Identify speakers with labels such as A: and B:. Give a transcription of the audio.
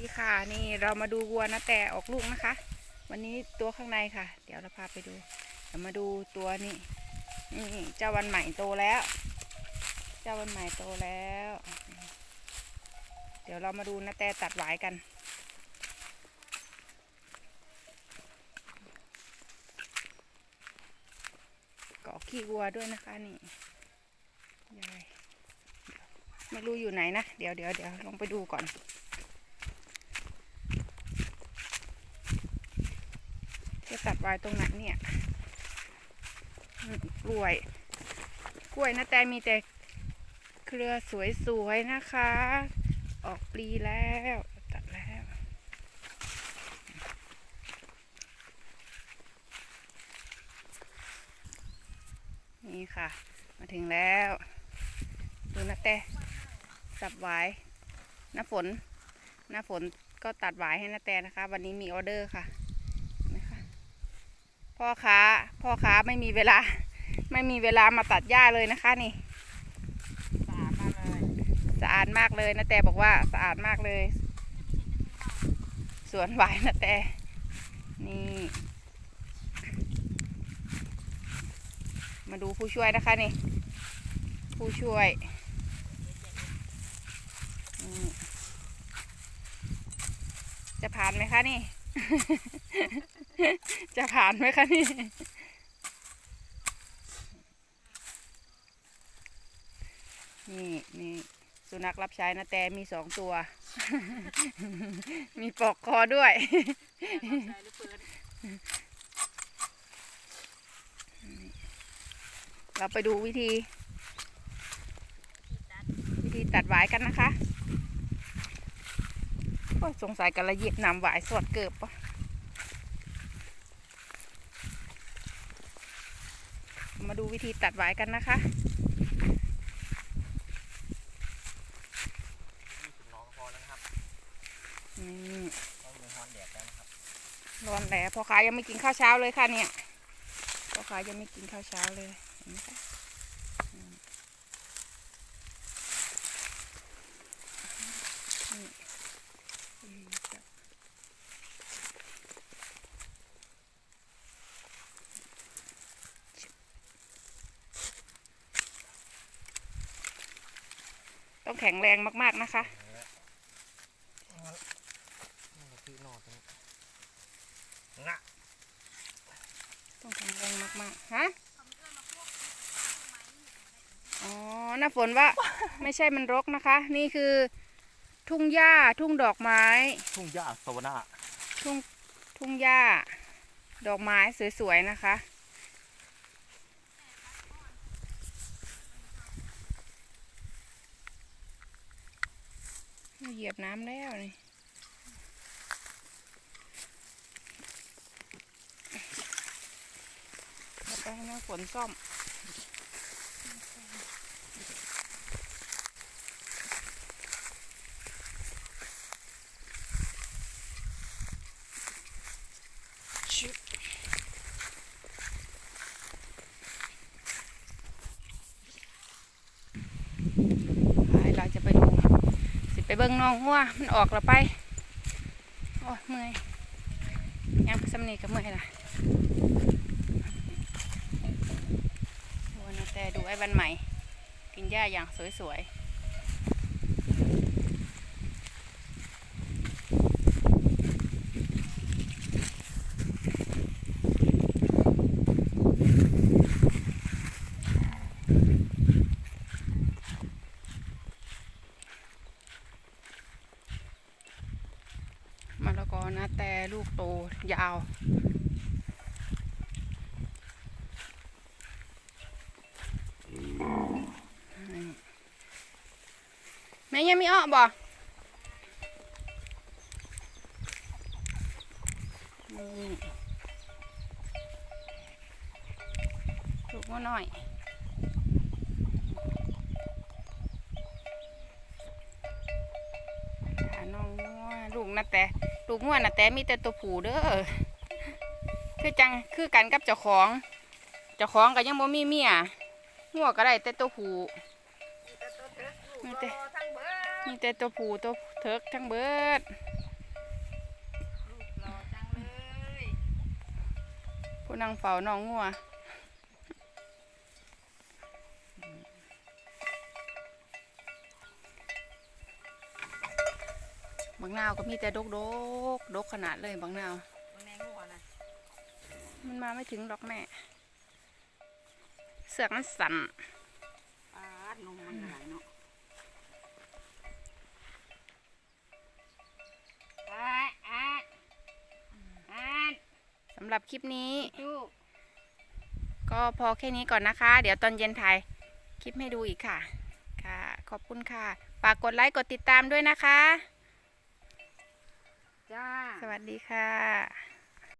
A: ดีค่ะนี่เรามาดูวัวนะแต่ออกลูกนะคะ วันนี้ตัวข้างในค่ะ เดี๋ยวเราพาไปดูเดี๋ยวมาดูตัวนี้นี่เจ้าวันใหม่โตแล้ว เจ้าวันใหม่โตแล้ว เดี๋ยวเรามาดูนะแต่ตัดหวายกันเกาะขี้วัวด้วยนะคะนี่ยายไม่รู้อยู่ไหนนะ เดี๋ยวเดี๋ยวเดี๋ยวลงไปดูก่อน จะ ตัดไว้ตรงไหนเนี่ยกล้วย กล้วยนะแต่มีแต่เครือสวยๆนะคะ ออกปลีแล้วตัดแล้วนี่ค่ะ มาถึงแล้ว ดูนะแต่สับหวายน้าฝนน้าฝนก็ตัดหวายให้นาแต่นะคะ วันนี้มีออเดอร์ค่ะ พ่อค้า พ่อค้าไม่มีเวลา ไม่มีเวลามาตัดหญ้าเลยนะคะนี่
B: สะอาดมากเลย
A: สะอาดมากเลยนะแต่บอกว่าสะอาดมากเลย สวนหวายนะแต่นี่ มาดูผู้ช่วยนะคะนี่ ผู้ช่วยจะผ่านไหมคะนี่ จะผ่านไหมคะนี่ นี่นี่สุนัขรับใช้นะแต่มีสองตัว มีปอกคอด้วย เราไปดูวิธี วิธีตัดหวายกันนะคะ โอ้สงสัยกันละเยียบนำหวายสวดเกิบปะ มาดูวิธีตัดหวายกันนะคะ
B: ถึงน้องก็พอแล้วนะครับ
A: นี่
B: ต้องมีฮอนแดดแล้วนะครับ
A: ร้อนแล้วพ่อค้ายังไม่กินข้าวเช้าเลยค่ะเนี่ยพ่อค้ายังไม่กินข้าวเช้าเลยเห็นไหมคะอืมนี่อืมจะ ต้องแข็งแรงมากๆนะคะ
B: นี่พี่นอตรงนี้งะ
A: ต้องแข็งแรงมากๆฮะอ๋อน้าฝนว่าไม่ใช่มันรกนะคะ นี่คือทุ่งหญ้าทุ่งดอกไม้
B: ทุ่งหญ้าสวนา
A: ทุ่งทุ่งหญ้า ดอกไม้สวยๆนะคะ เหยียบน้ำแล้วนี่เอาไปให้น้าฝนซ่อมไปเราจะไปดู ไปเบิ้งน้องหัวมันออกแล้วไปโอ้เมื่อยยังสำนีกับเมื่อยล่ะดูนแต่ดูไอ้วันใหม่ กินหญ้าอย่างสวยๆ นะแต่ลูกโตยาว แม่ยังมีอ้อบ่นี่ลูกงัวน้อยหาน้องงัวลูกนะแต่ ลูกง่วนนะแต่มีแต่ตัวผูเด้อคือจังคือกันกับเจ้าของ เจ้าของก็ยังบ่มีเมียงัวก็ได้แต่ตัวผูมีแต่มีแต่ตัวผูตัวเถิกทั้งเบิดผู้นางเฝ้าน้องงัวางนาวก็มีแต่ดกดกดกขนาดเลยบางนาว
B: มันแมงหัวนะ
A: มันมาไม่ถึงหรอกแม่ เสือกมันสั่น
B: ปาดนมมันหลายเนาะอาดอาดอาด
A: สำหรับคลิปนี้
B: จู้
A: ก็พอแค่นี้ก่อนนะคะ เดี๋ยวตอนเย็นถ่ายคลิปให้ดูอีกค่ะ ค่ะ ขอบคุณค่ะ ฝากกดไลค์ กดติดตามด้วยนะคะ
B: จ้า
A: สวัสดีค่ะ